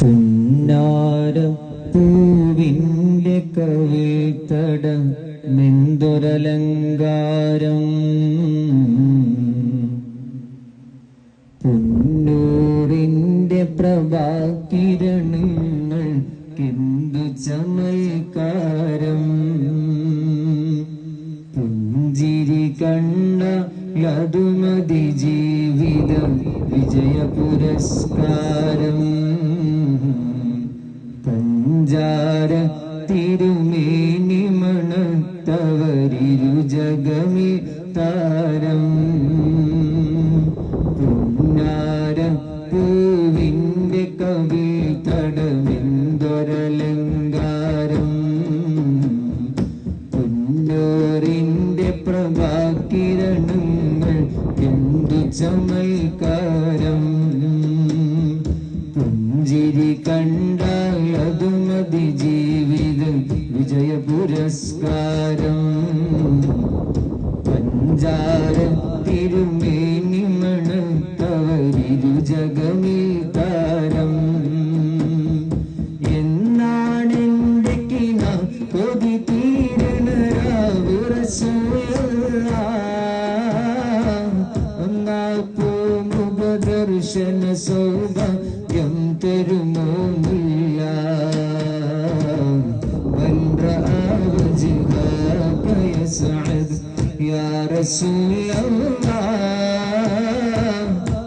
പുന്നാര പൂവിന്റെ കവിൾത്തടം മെന്തൊരലങ്കാരം പുന്നൂറിന്റെ പ്രഭാകിരണങ്ങൾ എന്തു ചമൽക്കാരം. പുഞ്ചിരി കണ്ണ ലതുമതി ജീവിതം വിജയ പുരസ്കാരം തിരുമേനി മണത്തവരിരു ജഗമി താരം. പുന്നാര പൂവിന്റെ കവി തടമെന്തൊരലങ്കാരം. പുന്നോറിന്റെ പ്രഭാകിരണങ്ങൾ എന്തു ചമൽക്കാരം. പുഞ്ചിരി കണ്ടാൽ പുരസ്കാരം പഞ്ചാര തിരുമേനി മണത്തവരിരു ജഗമേ താരം. എന്നാണെന്റെ കിന കൊതി ദർശന സൗഭാഗ്യം يا رسول الله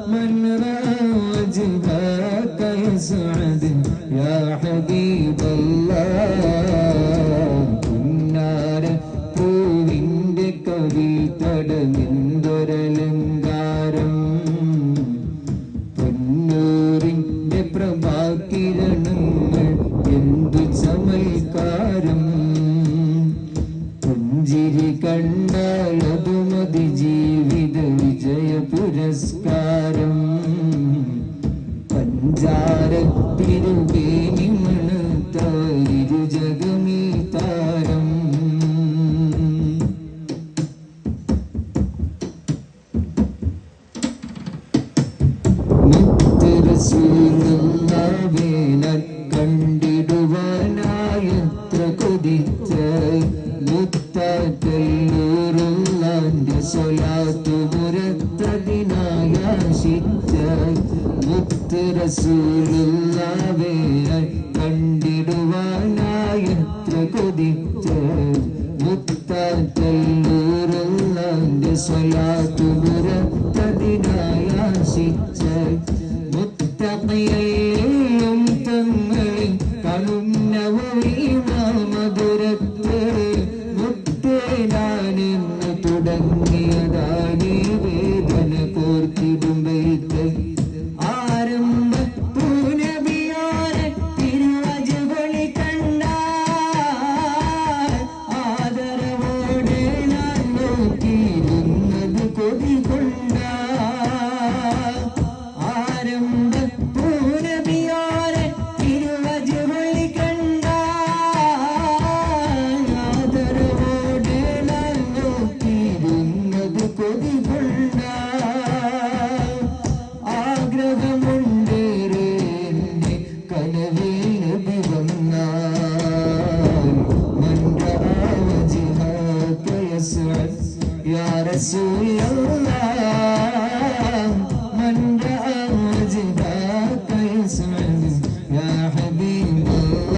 من رأى وجهك يسعد يا حبيب الله പുന്നാര പൂവിൻ്റെ കവി തടമെന്തൊരലങ്കാരം പൊന്നൂറിന്റെ പ്രഭാകിരണങ്ങൾ മുത്തരസൂലുള്ളവേനാൽ കണ്ടിടുവാനായത്ര കൊതിച്ച മുത്താറ്റല്ലൂറുള്ളാന്റെ സ്വലാത്തു മുരത്തതിനായാശിച്ച മുത്തരസൂലുള്ളവേനാൽ കണ്ടിടുവാനായത്ര കൊതിച്ച മുത്താറ്റല്ലൂറുള്ളാന്റെ സ്വലാത്തു മുരത്തതിനായാശിച്ച മുത്തഖിയയും തങ്ങളിൽ കണുന്ന മധുരത്ത് കൊണ്ട